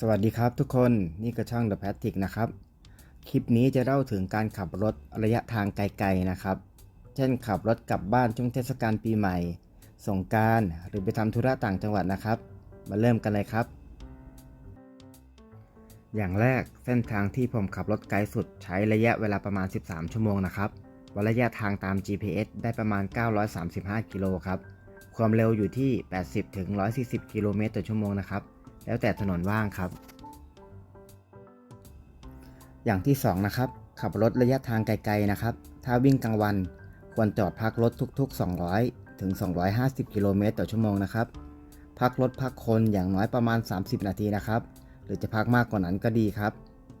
สวัสดีครับทุกคนนี่ก็ช่าง The p a t r i c นะครับ คลิปนี้จะเล่าถึงการขับรถระยะทางไกลๆนะครับ เช่นขับรถกลับบ้านช่วงเทศกาลปีใหม่ สงการหรือไปทำธุระต่างจังหวัดนะครับ มาเริ่มกันเลยครับ อย่างแรกเส้นทางที่ผมขับรถไกลสุดใช้ระยะเวลาประมาณ 13 ชั่วโมงนะครับวัดระยะทางตาม GPS ได้ประมาณ 935 กิโลครับความเร็วอยู่ที่ 80ถึง140 กิโลเมตรต่อชั่วโมงนะครับ แล้วแต่ถนนว่างครับ อย่างที่ 2 นะครับ ขับรถระยะทางไกลๆนะครับ ถ้าวิ่งกลางวัน ควรจอดพักรถทุกๆ 200 ถึง 250 กิโลเมตรต่อชั่วโมงนะครับ พักรถพักคนอย่างน้อยประมาณ 30 นาทีนะครับ หรือจะพักมากกว่านั้นก็ดีครับ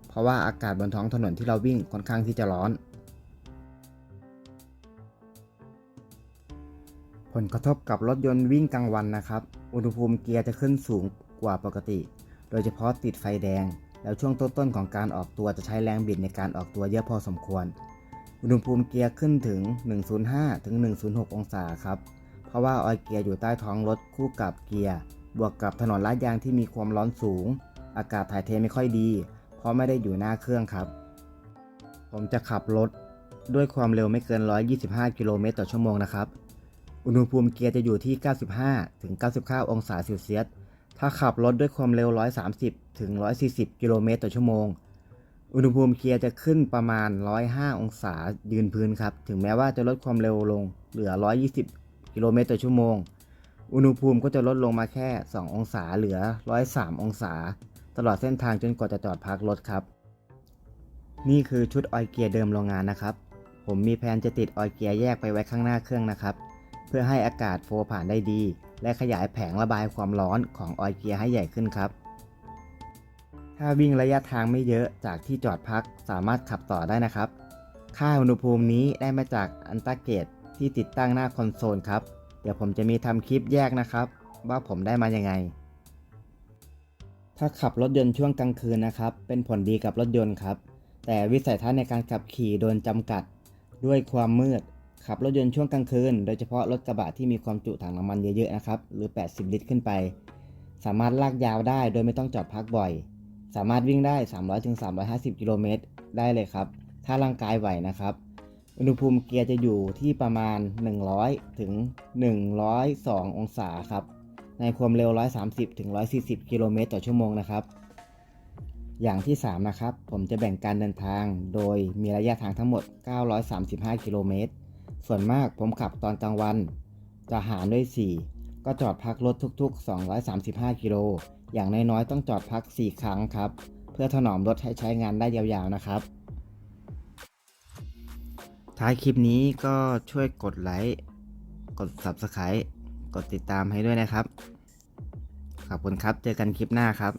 เพราะว่าอากาศบนท้องถนนที่เราวิ่งค่อนข้างที่จะร้อนผลกระทบกับรถยนต์วิ่งกลางวันนะครับ อุณหภูมิเกียร์จะขึ้นสูง กว่าปกติ โดยเฉพาะติดไฟแดง แล้วช่วงต้นๆของการออกตัวจะใช้แรงบิดในการออกตัวเยอะพอสมควร อุณหภูมิเกียร์ขึ้นถึง 105 ถึง 106 องศาครับ เพราะว่าออยเกียร์อยู่ใต้ท้องรถคู่กับเกียร์ บวกกับถนนลาดยางที่มีความร้อนสูง อากาศถ่ายเทไม่ค่อยดี เพราะไม่ได้อยู่หน้าเครื่องครับ ผมจะขับรถด้วยความเร็วไม่เกิน 125 กิโลเมตรต่อชั่วโมงนะครับ อุณหภูมิเกียร์จะอยู่ที่ 95 ถึง 99 องศาเซลเซียส ถ้าขับรถด้วยความเร็ว 130 ถึง 140 กิโลเมตรต่อชั่วโมง อุณหภูมิเกียร์จะขึ้นประมาณ 105 องศายืนพื้นครับ ถึงแม้ว่าจะลดความเร็วลงเหลือ 120 กิโลเมตรต่อชั่วโมง อุณหภูมิก็จะลดลงมาแค่ 2 องศาเหลือ 103 องศา ตลอดเส้นทางจนกว่าจะจอดพักรถครับ นี่คือชุดออยเกียร์เดิมโรงงานนะครับ ผมมีแผนจะติดออยเกียร์แยกไปไว้ข้างหน้าเครื่องนะครับ พื่อให้อากาศโฟผ่านได้ดี และขยายแผงระบายความร้อนของออยเกียร์ให้ใหญ่ขึ้นครับ ถ้าวิ่งระยะทางไม่เยอะจากที่จอดพักสามารถขับต่อได้นะครับ ค่าอุณหภูมินี้ได้มาจากอันตาเกตที่ติดตั้งหน้าคอนโซลครับ เดี๋ยวผมจะมีทำคลิปแยกนะครับ ว่าผมได้มายังไง ถ้าขับรถยนต์ช่วงกลางคืนนะครับ เป็นผลดีกับรถยนต์ครับ แต่วิสัยทัศน์ในการขับขี่โดนจำกัด ด้วยความมืด ขับรถยนต์ช่วงกลางคืน โดยเฉพาะรถกระบะที่มีความจุถังน้ำมันเยอะๆนะครับ หรือ 80 ลิตรขึ้นไป สามารถลากยาวได้โดยไม่ต้องจอดพักบ่อย สามารถวิ่งได้ 300-350 กิโลเมตรได้เลยครับ ถ้าร่างกายไหวนะครับ อุณหภูมิเกียร์จะอยู่ที่ประมาณ 100 ถึง 102 องศาครับ ในความเร็ว 130 ถึง 140 กิโลเมตรต่อชั่วโมงนะครับ อย่างที่ 3 นะครับ ผมจะแบ่งการเดินทาง โดยมีระยะทางทั้งหมด 935 กิโลเมตร ส่วนมากผมขับตอนกลางวัน จะหารด้วย 4 ก็จอดพักรถทุกๆ 235 กิโล อย่างน้อยๆ ต้องจอดพัก 4 ครั้งครับ เพื่อถนอมรถให้ใช้งานได้ยาวๆนะครับ ท้ายคลิปนี้ก็ช่วยกดไลค์ กด Subscribe กดติดตามให้ด้วยนะครับ ขอบคุณครับ เจอกันคลิปหน้าครับ